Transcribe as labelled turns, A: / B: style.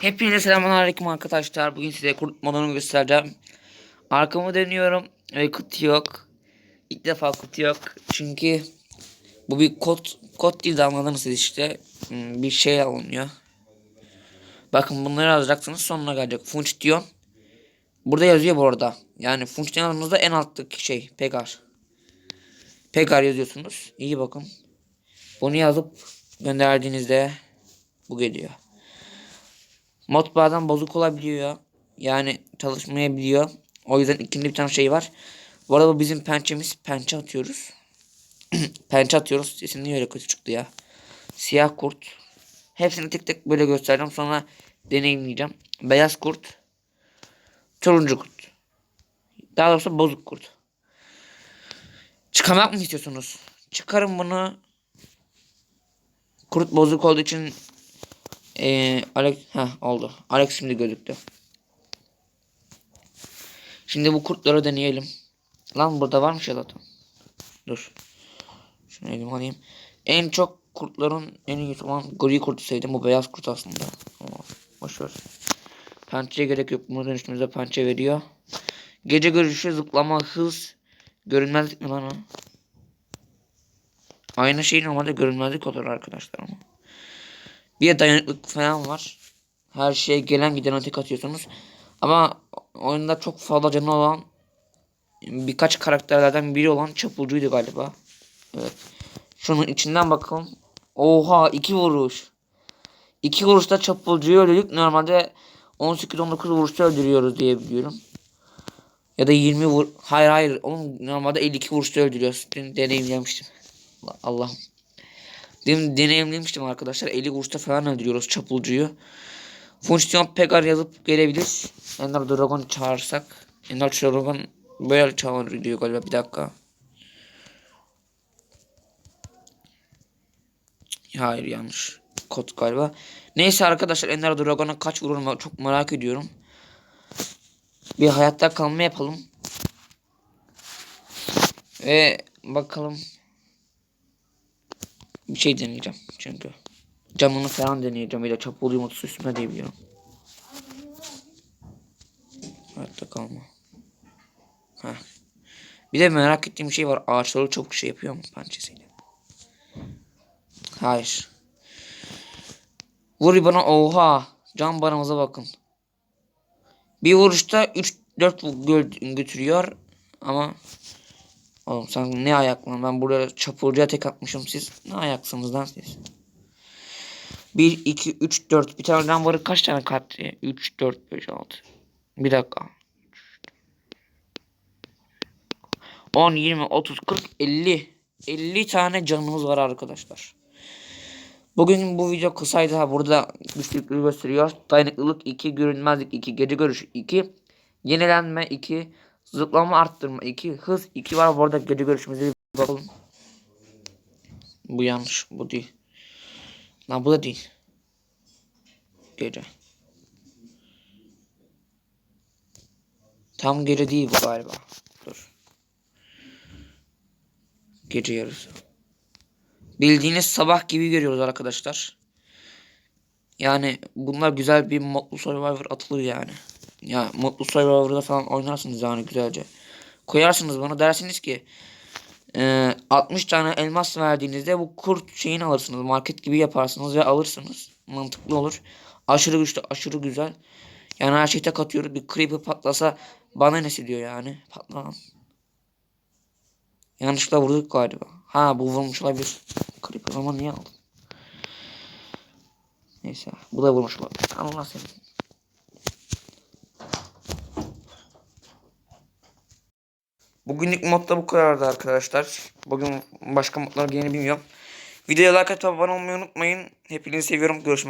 A: Hepinize selamünaleyküm arkadaşlar. Bugün size modunu göstereceğim. Arkamı dönüyorum ve kutu yok. İlk defa kutu yok. Çünkü bu bir kod kod değil de anladınız siz işte. Hmm, Bir şey alınıyor. Bakın bunları yazacaksınız sonuna gelecek. Function. Burada yazıyor bu arada. Yani function yazdığınızda en alttaki şey Pegar. Pegar yazıyorsunuz. İyi bakın. Bunu yazıp gönderdiğinizde bu geliyor. Mod bazen bozuk olabiliyor. Yani çalışmayabiliyor. O yüzden ikinci bir tane şey var. Bu arada bu bizim pençemiz. Pençe atıyoruz. pençe atıyoruz. Sesim niye öyle kötü çıktı ya. Siyah kurt. Hepsini tek tek böyle göstereceğim. Sonra deneyimleyeceğim. Beyaz kurt. Turuncu kurt. Daha doğrusu bozuk kurt. Çıkarmak mı istiyorsunuz? Çıkarın bunu. Kurt bozuk olduğu için ee, Alex ha oldu. Alex şimdi gözüktü. Şimdi bu kurtları deneyelim. Lan burada varmış ya zaten. Dur. Şunu elime alayım. En çok kurtların en iyisi olan gri kurtu sevdim. Bu beyaz kurt aslında. Boşver. Pençeye gerek yok. Bunu dönüştüğümüzde pençe veriyor. Gece görüşü, zıplama, hız. Görünmezlik mi lan o? Aynı şey normalde görünmezlik olur arkadaşlar ama. Bir de dayanıklık falan var. Her şeye gelen giden ateş atıyorsunuz. Ama oyunda çok fazla canı olan birkaç karakterlerden biri olan çapulcuydu galiba. Evet. Şunun içinden bakalım. Oha iki vuruş. İki vuruşta çapulcuyu öldürdük. Normalde 18-19 vuruşta öldürüyoruz diye biliyorum. Ya da 20 vur. Hayır hayır. Onun normalde 52 vuruşta öldürüyoruz. Dün deneyimlemiştim. Allah'ım. Demin deneyimlemiştim arkadaşlar. 50 vuruşta falan öldürüyoruz çapulcuyu. Fonksiyon Pegar yazıp gelebilir. Ender Dragon çağırsak. Ender Dragon böyle çağırıyor galiba bir dakika. Hayır yanlış. Kod galiba. Neyse arkadaşlar Ender Dragon'a kaç vurur çok merak ediyorum. Bir hayatta kalma yapalım. Ve bakalım bir şey deneyeceğim çünkü. Camını falan deneyeceğim. Bir de çapulu yumurtası üstüne diyebiliyorum. Hayatta kalma. Heh. Bir de merak ettiğim şey var. Ağaçları çok şey yapıyor mu pençesiyle? Hayır. Vur bana oha. Can baramıza bakın. Bir vuruşta 3-4 götürüyor. Ama Oğlum sen ne ayak lan? Ben burada çapulcuya tek atmışım. Siz ne ayaksınız lan siz? 1, 2, 3, 4. Bir tane varı kaç tane kart? 3, 4, 5, 6. Bir dakika. 10, 20, 30, 40, 50. 50 tane canımız var arkadaşlar. Bugün bu video kısaydı ha burada güçlüklüğü gösteriyor. Dayanıklılık 2, görünmezlik 2, gece görüşü 2, yenilenme 2, Zıplama arttırma 2. Hız 2 var. Bu arada gece görüşümüze bir bakalım. Bu yanlış. Bu değil. Lan bu da değil. Gece. Tam gece değil bu galiba. Dur. Gece yarısı. Bildiğiniz sabah gibi görüyoruz arkadaşlar. Yani bunlar güzel bir modlu survivor atılır yani. Ya Mutlu Survivor'da falan oynarsınız yani güzelce. Koyarsınız bana dersiniz ki e, 60 tane elmas verdiğinizde bu kurt şeyini alırsınız. Market gibi yaparsınız ve alırsınız. Mantıklı olur. Aşırı güçlü, aşırı güzel. Yani her şeyi tek atıyoruz. Bir creeper patlasa bana nesi diyor yani. Patlamam. Yanlışlıkla vurduk galiba. Ha bu vurmuş olabilir. Creeper ama niye aldın? Neyse. Bu da vurmuş olabilir. Allah seni. Bugünlük modda bu kadardı arkadaşlar. Bugün başka modlar yeni bilmiyorum. Videoya like atıp abone olmayı unutmayın. Hepinizi seviyorum. Görüşmek üzere.